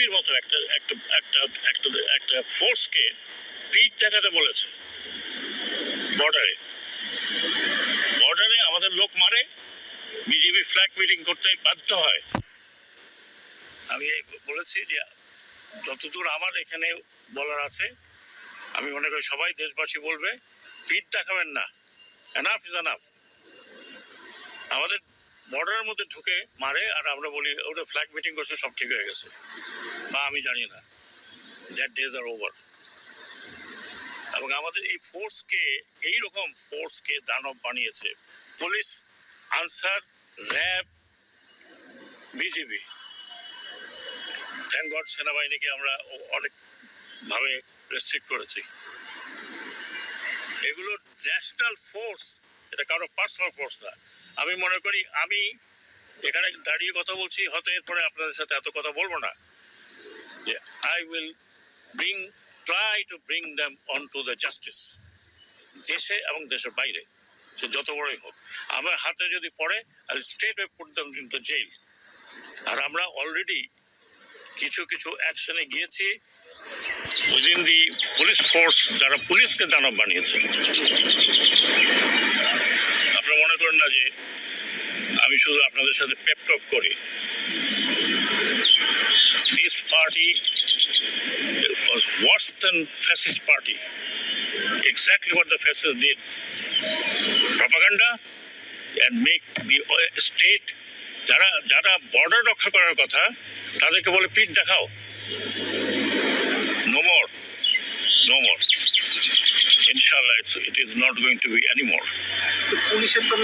বিজিবির মতো একটা একটা একটা একটা একটা ফোর্সকে পিঠ দেখাতে বলেছে। বর্ডারে বর্ডারে আমাদের লোক মারে বিজিবি ফ্ল্যাগ মিটিং করতে বাধ্য হয়। আমি বলেছি যে, যতদূর আমার এখানে বলার আছে, আমি মনে করি সবাই দেশবাসী বলবে পিঠ দেখাবেন না। এনাফ ইজ এনাফ আমাদের বর্ডারের মধ্যে ঢুকে মারে আর আমরা বলি, ওটা ফ্ল্যাগ মিটিং করছে, সব ঠিক হয়ে গেছে। বা আমি জানি না। দ্যাট ডেজ আর ওভার এবং আমাদের এই ফোর্সকে এইরকম ফোর্সকে দানব বানিয়েছে। Police, Ansar, RAB, BGB. Thank God সেনাবাহিনীকে আমরা অনেকভাবে রেস্ট্রিক্ট করেছি। এগুলো ন্যাশনাল ফোর্স এটা কারও পার্সোনাল ফোর্স না। আমি মনে করি, আমি এখানে দাঁড়িয়ে কথা বলছি, হয়তো এরপরে আপনাদের সাথে এত কথা বলব না। I will bring try to bring them on to the justice দেশে এবং দেশের বাইরে, সে যত বড়ই হোক। আমার হাতে যদি পড়ে I state them in the jail আর আমরা অলরেডি কিছু কিছু অ্যাকশনে গিয়েছি। উইদিন দি পুলিশ ফোর্স যারা পুলিশকে দানব বানিয়েছে আপনারা মনে করেন না যে আমি শুধু আপনাদের সাথে পেপটপ করি this party was worse than fascist party exactly what the fascists did propaganda and make the যারা যারা বর্ডার রক্ষা করার কথা তাদেরকে বলে পিঠ দেখাও no more no more inshallah it's, it is not going to be anymore পুলিশের তো